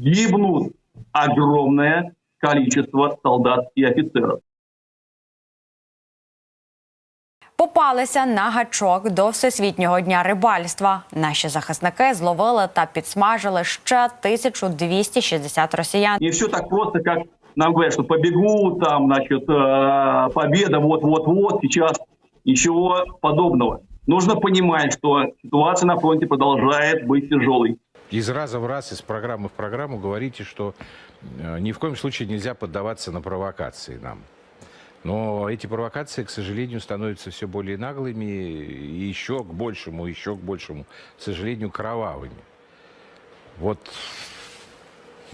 гибнут огромное количество солдат и офицеров. Попалися на гачок до всесвітнього дня рибальства. Наші захисники зловили та підсмажили ще 1260 росіян. Не все так просто, как нам говорят, что побегут, там, значит, э, победа, вот-вот-вот, сейчас ничего подобного. Нужно понимать, что ситуация на фронте продолжает быть тяжелой. Из раза в раз, из программы в программу говорите, что э, ни в коем случае нельзя поддаваться на провокации нам. Но эти провокации, к сожалению, становятся все более наглыми и еще к большему, еще к большему, к сожалению, кровавыми. Вот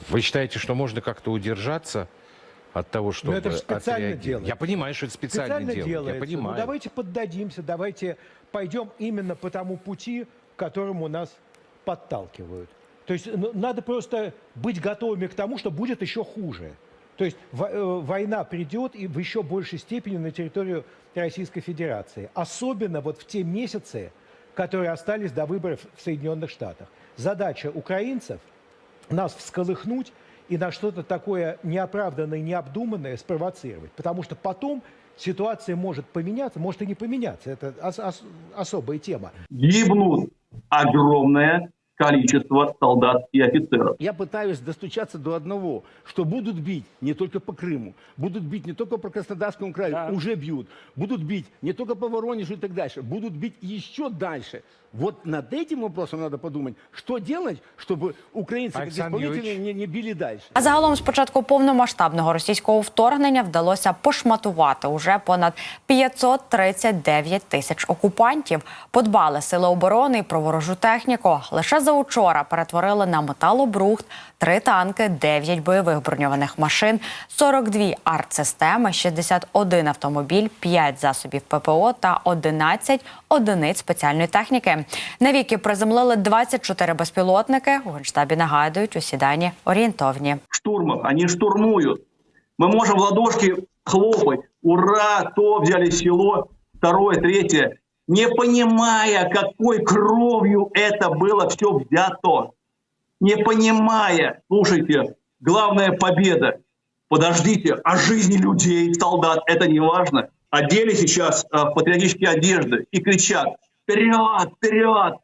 вы считаете, что можно как-то удержаться от того, чтобы это же специально отреагировать? делается. Я понимаю, что это специально, специально делают. делается. Я понимаю. Ну, давайте поддадимся, давайте пойдем именно по тому пути, к которому нас подталкивают. То есть ну, надо просто быть готовыми к тому, что будет еще хуже. То есть э, война придет и в еще большей степени на территорию Российской Федерации. Особенно вот в те месяцы, которые остались до выборов в Соединенных Штатах. Задача украинцев нас всколыхнуть и на что-то такое неоправданное, необдуманное спровоцировать. Потому что потом ситуация может поменяться, может и не поменяться. Это ос- ос- особая тема. Гибнут огромное количество солдат и офицеров. Я пытаюсь достучаться до одного, что будут бить не только по Крыму, будут бить не только по Краснодарскому краю, уже бьют, будут бить не только по Воронежу и так дальше, будут бить еще дальше. Вот над этим вопросом надо подумать, что делать, чтобы украинцы как Александр исполнители Юрьевич. не, не били дальше. А загалом, з початку повномасштабного російського вторгнення вдалося пошматувати уже понад 539 тисяч окупантів. Подбали сили оборони і про ворожу техніку. Лише за учора перетворили на металобрухт три танки, 9 бойових броньованих машин, 42 артсистеми, 61 автомобіль, 5 засобів ППО та 11 одиниць спеціальної техніки. Навіки приземлили 24 безпілотники. У генштабі нагадують, усі дані орієнтовні. штурмах, они штурмуют. Мы можем в ладошки хлопать. Ура, то взяли село, второе, третье. Не понимая, какой кровью это было все взято. Не понимая, слушайте, главная победа. Подождите, а жизни людей, солдат, это не важно. Одели сейчас э, патриотические одежды и кричат «Вперед, вперед!»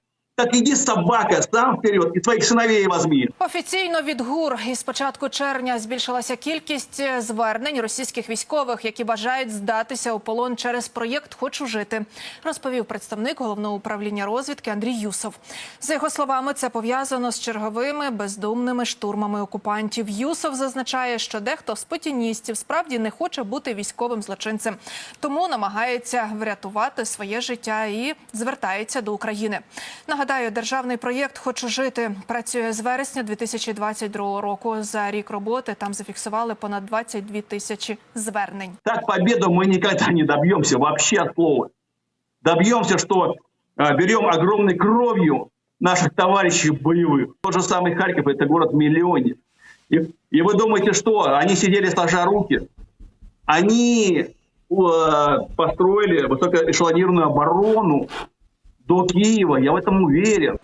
Так иди, собака, сам вперед и своих сыновей возьми. Офіційно від ГУР із початку червня збільшилася кількість е, звернень російських військових, які бажають здатися у полон через проєкт Хочу жити, розповів представник головного управління розвідки Андрій Юсов. За його словами, це пов'язано з черговими бездумними штурмами окупантів. Юсов зазначає, що дехто з путіністів справді не хоче бути військовим злочинцем, тому намагається врятувати своє життя і звертається до України. Нагадаю, державний проєкт Хочу жити працює з вересня 2022 року. За рік роботи там зафіксували понад 22 тисячі звернень. Так победу мы никогда не добьемся вообще от слова. Добьемся, что э, берем огромной кровью наших товарищей боевых. Тот же самый Харьков – это город-миллионник. И, и вы думаете, что они сидели сложа руки? Они э, построили высокоэшелонированную оборону до Киева, я в этом уверен.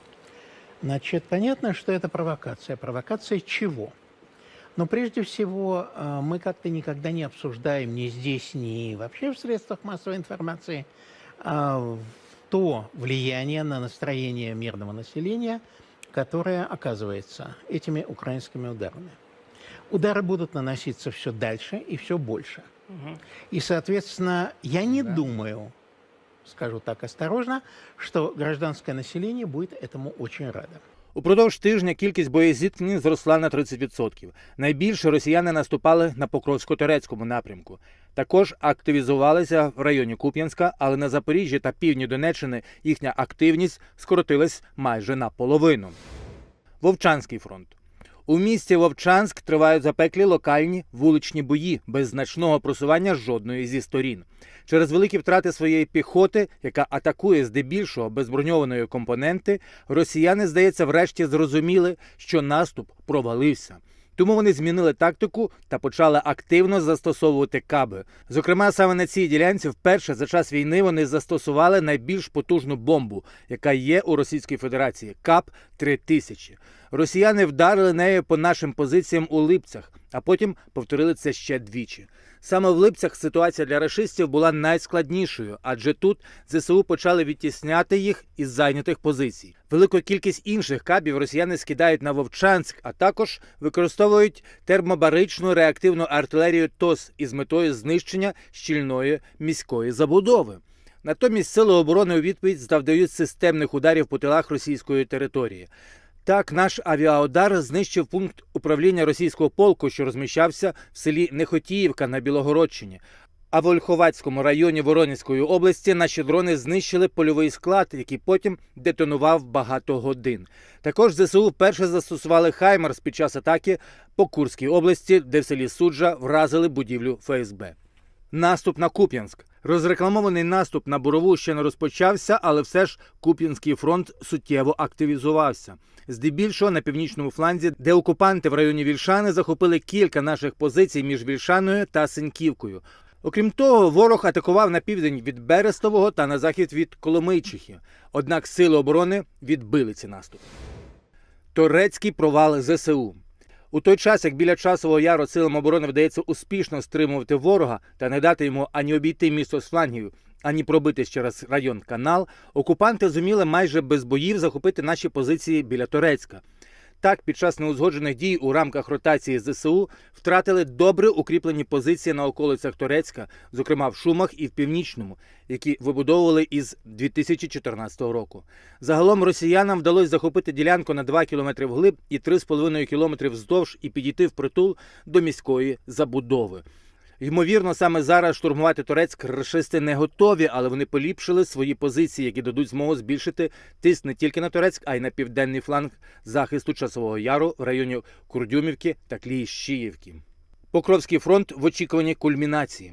Значит, понятно, что это провокация. Провокация чего? Но прежде всего, э, мы как-то никогда не обсуждаем ни здесь, ни вообще в средствах массовой информации э, то влияние на настроение мирного населения, которое оказывается этими украинскими ударами. Удары будут наноситься все дальше и все больше. И, соответственно, я не думаю, скажу так осторожно, что гражданское население будет этому очень радо. Упродовж тижня кількість боєзіткнень зросла на 30%. Найбільше росіяни наступали на Покровсько-Турецькому напрямку. Також активізувалися в районі Куп'янська, але на Запоріжжі та півдні Донеччини їхня активність скоротилась майже наполовину. Вовчанський фронт. У місті Вовчанськ тривають запеклі локальні вуличні бої без значного просування жодної зі сторін. Через великі втрати своєї піхоти, яка атакує здебільшого безброньованої компоненти, росіяни, здається, врешті зрозуміли, що наступ провалився. Тому вони змінили тактику та почали активно застосовувати каби. Зокрема, саме на цій ділянці вперше за час війни вони застосували найбільш потужну бомбу, яка є у Російській Федерації КАП 3000 Росіяни вдарили нею по нашим позиціям у Липцях, а потім повторили це ще двічі. Саме в Липцях ситуація для рашистів була найскладнішою, адже тут ЗСУ почали відтісняти їх із зайнятих позицій. Велику кількість інших кабів росіяни скидають на Вовчанськ, а також використовують термобаричну реактивну артилерію ТОС із метою знищення щільної міської забудови. Натомість сили оборони у відповідь завдають системних ударів по тилах російської території. Так, наш авіаудар знищив пункт управління російського полку, що розміщався в селі Нехотіївка на Білогородщині. А в Ольховацькому районі Воронезької області наші дрони знищили польовий склад, який потім детонував багато годин. Також ЗСУ вперше застосували Хаймерс під час атаки по Курській області, де в селі Суджа вразили будівлю ФСБ. Наступ на Куп'янськ. Розрекламований наступ на Борову ще не розпочався, але все ж Куп'янський фронт суттєво активізувався. Здебільшого на північному фланзі, де окупанти в районі Вільшани захопили кілька наших позицій між Вільшаною та Синьківкою. Окрім того, ворог атакував на південь від Берестового та на захід від Коломийчихи. Однак сили оборони відбили ці наступи. Торецький провал ЗСУ. У той час, як біля часового яру силам оборони вдається успішно стримувати ворога та не дати йому ані обійти місто з флангів, ані пробитись через район канал, окупанти зуміли майже без боїв захопити наші позиції біля Торецька. Так, під час неузгоджених дій у рамках ротації ЗСУ втратили добре укріплені позиції на околицях Торецька, зокрема в Шумах і в Північному, які вибудовували із 2014 року. Загалом росіянам вдалося захопити ділянку на 2 км вглиб і 3,5 км вздовж і підійти в притул до міської забудови. Ймовірно, саме зараз штурмувати Турецьк рашисти не готові, але вони поліпшили свої позиції, які дадуть змогу збільшити тиск не тільки на Турецьк, а й на південний фланг захисту Часового Яру в районі Курдюмівки та Кліщіївки. Покровський фронт в очікуванні кульмінації.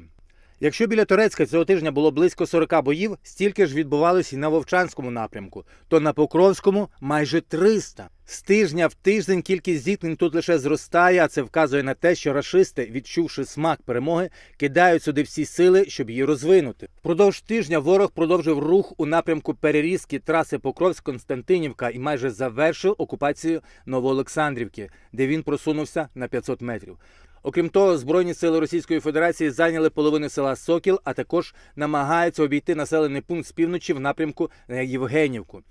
Якщо біля Турецька цього тижня було близько 40 боїв, стільки ж відбувалось і на Вовчанському напрямку, то на Покровському майже 300. З тижня в тиждень кількість зіткнень тут лише зростає, а це вказує на те, що рашисти, відчувши смак перемоги, кидають сюди всі сили, щоб її розвинути. Впродовж тижня ворог продовжив рух у напрямку перерізки траси Покровськ-Константинівка і майже завершив окупацію Новоолександрівки, де він просунувся на 500 метрів. Окрім того, Збройні сили Російської Федерації зайняли половину села Сокіл, а також намагаються обійти населений пункт з півночі в напрямку на Євгенівку.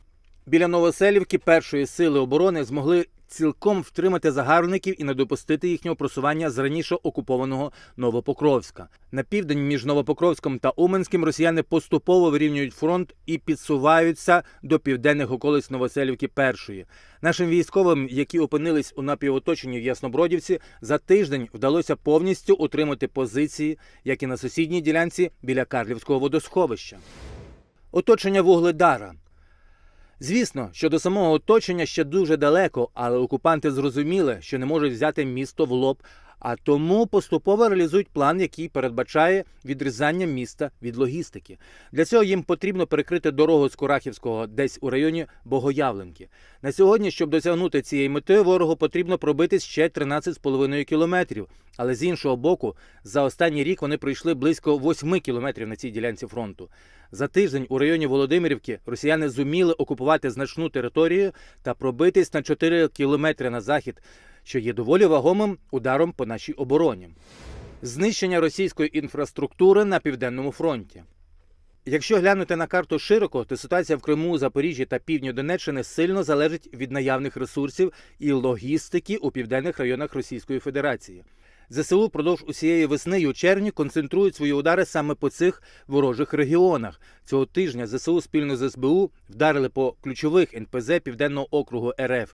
Біля Новоселівки першої сили оборони змогли цілком втримати загарбників і не допустити їхнього просування з раніше окупованого Новопокровська. На південь між Новопокровськом та Уменським росіяни поступово вирівнюють фронт і підсуваються до південних околиць Новоселівки першої. Нашим військовим, які опинились у напівоточенні в Яснобродівці, за тиждень вдалося повністю утримати позиції, як і на сусідній ділянці біля Карлівського водосховища. Оточення Вугледара. Звісно, що до самого оточення ще дуже далеко, але окупанти зрозуміли, що не можуть взяти місто в лоб, а тому поступово реалізують план, який передбачає відрізання міста від логістики. Для цього їм потрібно перекрити дорогу з Курахівського десь у районі Богоявленки. На сьогодні, щоб досягнути цієї мети, ворогу потрібно пробити ще 13,5 кілометрів. Але з іншого боку, за останній рік вони пройшли близько 8 кілометрів на цій ділянці фронту. За тиждень у районі Володимирівки росіяни зуміли окупувати значну територію та пробитись на 4 кілометри на захід, що є доволі вагомим ударом по нашій обороні. Знищення російської інфраструктури на південному фронті. Якщо глянути на карту широко, то ситуація в Криму, Запоріжжі та півдні Донеччини сильно залежить від наявних ресурсів і логістики у південних районах Російської Федерації. ЗСУ впродовж усієї весни і у червні концентрують свої удари саме по цих ворожих регіонах. Цього тижня ЗСУ спільно з СБУ вдарили по ключових НПЗ Південного округу РФ